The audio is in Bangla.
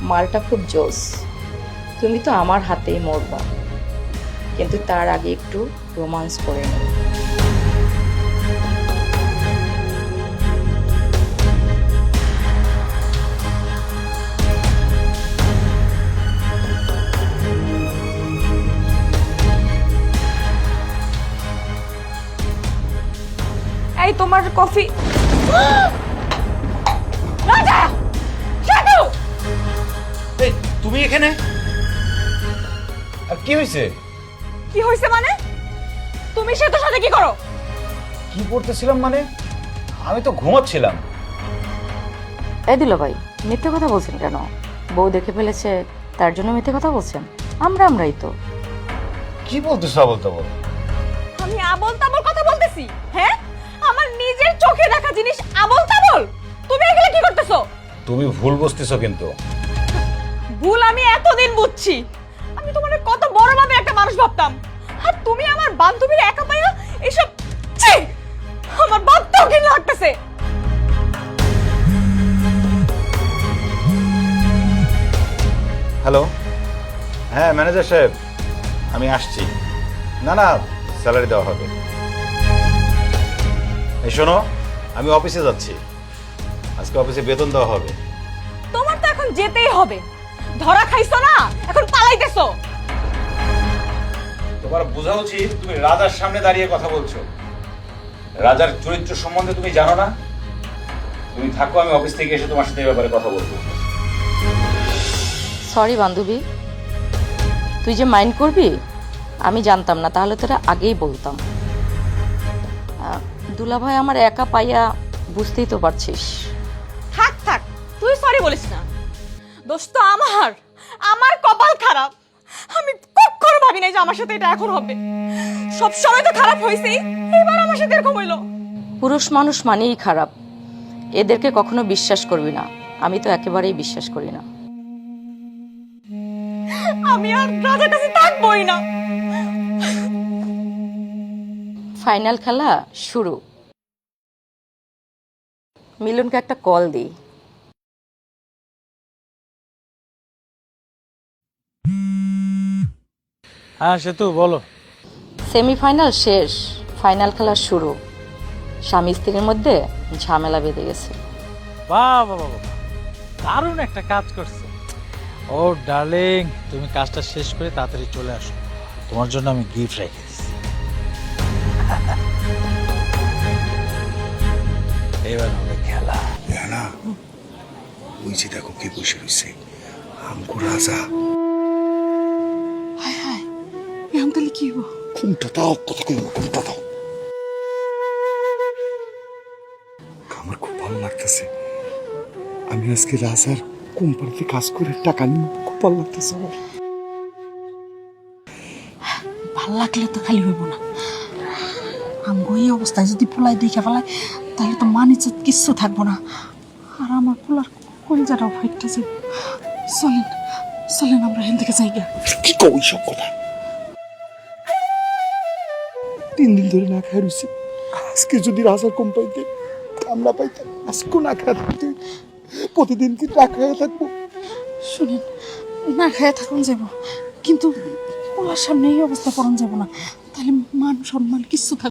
মালটা খুব জোস। তুমি তো আমার হাতেই মরবা। কিন্তু তার আগে একটু রোমান্স করে নেব এই, তোমার কফি। তুমি এখানে? আর কি হয়েছে কি হয়েছে মানে? তুমি সেতুর সাথে কি করো? কি করতেছিলাম মানে? আমি তো ঘুমাচ্ছিলাম। এই দিল ভাই মিথ্যে কথা বলছেন কেন? বউ দেখে ফেলেছে তার জন্য মিথ্যে কথা বলছেন। আমরা আমরাই তো। কি বলতেছো আবল তাবল আমি আবল তাবল কথা বলতেছি হ্যাঁ? আমার নিজের চোখে দেখা জিনিস আবল তাবল তুমি এগুলো কি করতেছো? তুমি ভুল বুঝতেছো কিন্তু। ভুল আমি এতদিন বুঝছি। আমি তোমার কত বড় ভাবে একটা মানুষ ভাবতাম। আর তুমি আমার বান্ধবীর একা পাইয়া এসব ছি! আমার ভাবতেও ঘিন লাগতেছে। হ্যালো? হ্যাঁ ম্যানেজার সাহেব আমি আসছি। না না স্যালারি দেওয়া হবে। এই শোনো আমি অফিসে যাচ্ছি। আজকে অফিসে বেতন দেওয়া হবে। তোমার তো এখন যেতেই হবে। ধরা খাইছো না? এখন পালাইতেছো। তোমার বোঝা উচিত তুমি রাজার সামনে দাঁড়িয়ে কথা বলছো। রাজার চরিত্র সম্বন্ধে তুমি জানো না? তুমি থাকো আমি অফিস থেকে এসে তোমার সাথে এই ব্যাপারে কথা বলব। সরি বান্ধবী। তুই যে মাইন্ড করবি আমি জানতাম না তাহলে তোরা আগেই বলতাম। আহ, দুলাভাই আমার একা পাইয়া বুঝতেই তো পারছিস। থাক থাক তুই সরি বলিস না। দোষ তো আমার। আমার কপাল খারাপ। আমি কখনো ভাবি নাই যে আমার সাথে এটা এখন হবে। সব সময় তো খারাপ হয়েছেই এবার আমার সাথে এরকম হইল। পুরুষ মানুষ মানেই খারাপ। এদেরকে কখনো বিশ্বাস করবি না। আমি তো একেবারেই বিশ্বাস করি না। আমি আর রাজার কাছে থাকবোই না। ফাইনাল খেলা শুরু। মিলনকে একটা কল দিই। হ্যাঁ সেতু বলো। সেমিফাইনাল শেষ ফাইনাল খেলা শুরু। স্বামী স্ত্রীর মধ্যে ঝামেলা বেঁধে গেছে। বাহ বাবা বাবা দারুণ একটা কাজ করছে। ও ডার্লিং তুমি কাজটা শেষ করে তাড়াতাড়ি চলে আসো। তোমার জন্য আমি গিফট রেখে দিচ্ছি। এবার হবে খেলা। না ওই যে দেখো কে বসে রয়েছে। আমগো রাজা। এখন তাহলে কি হব ঘুমটা দাও কথা কই ঘুমটা দাও আমার খুব ভালো লাগতেছে আমি আজকে রাজার কোম্পানিতে কাজ করে টাকা নিব খুব ভালো লাগতেছে আমার ভালো লাগলে তো খালি হইব না আমগো এই অবস্থায় যদি পোলাই দেখে ফেলায় তাহলে তো মানিজ্জত কিচ্ছু থাকব না আর আমার পোলার কলজাটাও ফাইটতেছে চলেন চলেন আমরা এখান থেকে যাই গা। কি কও সব কথা তিন দিন ধরে না খায় রয়েছি আজকে যদি রাজার কাম না পাইতে আজকেও না খায় থাকতে, প্রতিদিন কি না খায় থাকব? শুনেন, না খায় থাকুন যাব। কিন্তু পোলার সামনে এই অবস্থা করুন যাব না। তাহলে মান সম্মান কিচ্ছু থাকবে